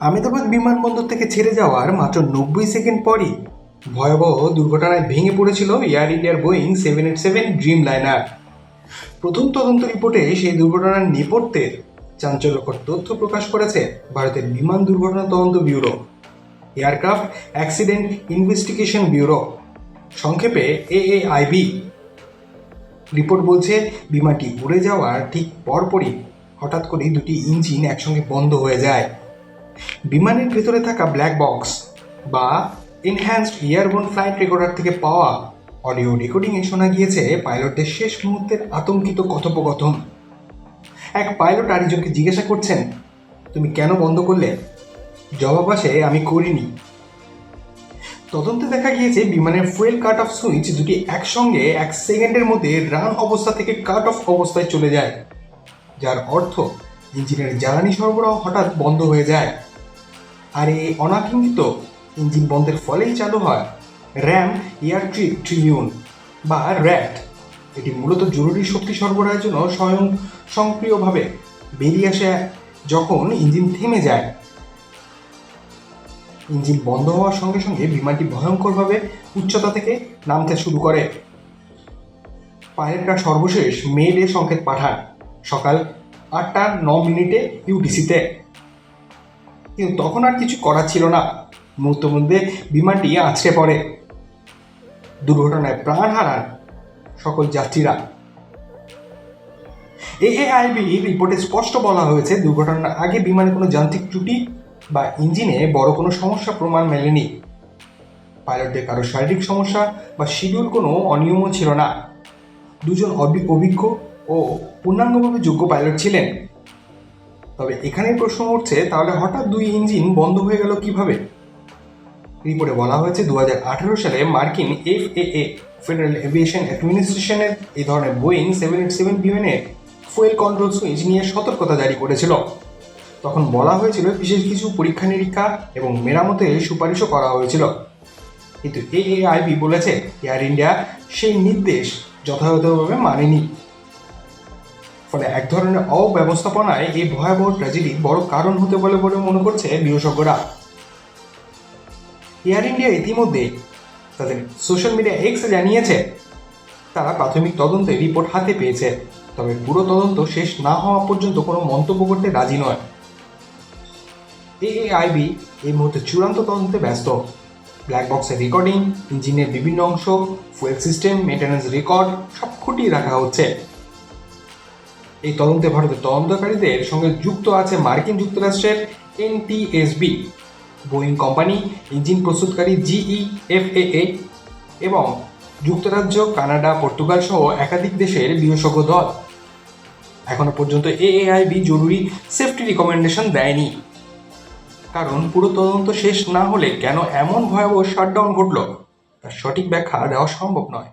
আমেদাবাদ বিমানবন্দর থেকে ছেড়ে যাওয়ার মাত্র নব্বই সেকেন্ড পরই ভয়াবহ দুর্ঘটনায় ভেঙে পড়েছিল এয়ার ইন্ডিয়ার Boeing seven eight seven Dreamliner প্রথম তদন্ত রিপোর্টে সেই দুর্ঘটনার নেপথ্যের চাঞ্চল্যকর তথ্য প্রকাশ করেছে ভারতের বিমান দুর্ঘটনা তদন্ত bureau, aircraft accident investigation bureau, সংক্ষেপে এএআইবি রিপোর্ট বলছে, বিমানটি উড়ে যাওয়ার ঠিক পরপরই হঠাৎ করেই দুটি ইঞ্জিন একসঙ্গে বন্ধ হয়ে যায়। বিমানের ভেতরে থাকা ব্ল্যাক বক্স বা এনহ্যান্সড ইয়ারবোন ফ্লাইট রেকর্ডার থেকে পাওয়া অডিও রেকর্ডিংয়ে শোনা গিয়েছে পাইলটদের শেষ মুহূর্তের আতঙ্কিত কথোপকথন। এক পাইলট আরেকজনকে জিজ্ঞাসা করছেন, তুমি কেন বন্ধ করলে? জবাব আসে, আমি করিনি। তদন্তে দেখা গিয়েছে, বিমানের ফুয়েল কাট অফ সুইচ দুটি একসঙ্গে এক সেকেন্ডের মধ্যে রান অবস্থা থেকে কাট অফ অবস্থায় চলে যায়, যার অর্থ ইঞ্জিনের জ্বালানি সরবরাহ হঠাৎ বন্ধ হয়ে যায়। আর এই অনাকাঙ্ক্ষিত ইঞ্জিন বন্ধের ফলেই চালু হয় র্যাম এয়ার ট্রিপ ট্রিবিউন বা র্যাট। এটি মূলত জরুরি শক্তি সরবরাহের জন্য স্বয়ং সক্রিয়ভাবে বেরিয়ে আসে যখন ইঞ্জিন থেমে যায়। ইঞ্জিন বন্ধ হওয়ার সঙ্গে সঙ্গে বিমানটি ভয়ঙ্করভাবে উচ্চতা থেকে নামতে শুরু করে। পাইলটরা সর্বশেষ মেডে সংকেত পাঠান সকাল আটটা ন মিনিটে ইউটিসিতে। কিন্তু তখন আর কিছু করার ছিল না। মুহূর্তের মধ্যে বিমানটি আছড়ে পড়ে। দুর্ঘটনায় প্রাণ হারান সকল যাত্রীরা। এএআইবি রিপোর্টে স্পষ্ট বলা হয়েছে, দুর্ঘটনার আগে বিমানে কোনো যান্ত্রিক ত্রুটি বা ইঞ্জিনে বড় কোনো সমস্যা প্রমাণ মেলেনি। পাইলটদের কারও শারীরিক সমস্যা বা শিডিউল কোনো অনিয়মও ছিল না। দুজন অভি- অভিজ্ঞ ও পূর্ণাঙ্গভাবে যোগ্য পাইলট ছিলেন। তবে এখানেই প্রশ্ন উঠছে, তাহলে হঠাৎ দুই ইঞ্জিন বন্ধ হয়ে গেল কীভাবে? রিপোর্টে বলা হয়েছে দু হাজার আঠারো সালে মার্কিন F A A federal aviation অ্যাডমিনিস্ট্রেশনের এই ধরনের বোয়িং সেভেন এইট সেভেন বিমানের ফুয়েল কন্ট্রোল সুইচ নিয়ে সতর্কতা জারি করেছিল। তখন বলা হয়েছিল বিশেষ কিছু পরীক্ষা নিরীক্ষা এবং মেরামতের সুপারিশও করা হয়েছিল। কিন্তু এএআইবি বলেছে, এয়ার ইন্ডিয়া সেই নির্দেশ যথাযথভাবে মানেনি। ফলে এক ধরনের অব্যবস্থাপনায় এই ভয়াবহ ট্র্যাজেডি বড় কারণ হতে বলে বলে মনে করছে বিশেষজ্ঞরা। এয়ার ইন্ডিয়া ইতিমধ্যে তাদের সোশ্যাল মিডিয়া এক্সে জানিয়েছে, তারা প্রাথমিক তদন্তে রিপোর্ট হাতে পেয়েছে, তবে পুরো তদন্ত শেষ না হওয়া পর্যন্ত কোনো মন্তব্য করতে রাজি নয়। এএআইবি এই মুহূর্তে চূড়ান্ত তদন্তে ব্যস্ত। ব্ল্যাক বক্সের রেকর্ডিং ইঞ্জিনের বিভিন্ন অংশ ফুয়েল সিস্টেম মেনটেন্যান্স রেকর্ড সব খুঁটিয়ে রাখা হচ্ছে। এই তদন্তে ভারতের তদন্তকারীদের সঙ্গে যুক্ত আছে মার্কিন যুক্তরাষ্ট্রের এনটিএসবি, বোয়িং কোম্পানি, ইঞ্জিন প্রস্তুতকারী জিই এফএএ এবং যুক্তরাজ্য, কানাডা, পর্তুগাল সহ একাধিক দেশের বিশেষজ্ঞ দল। এখনও পর্যন্ত এএআইবি জরুরি সেফটি রিকমেন্ডেশন দেয়নি। কারণ পুরো তদন্ত শেষ না হলে কেন এমন ভয়াবহ শাটডাউন ঘটল, তার সঠিক ব্যাখ্যা দেওয়া সম্ভব নয়।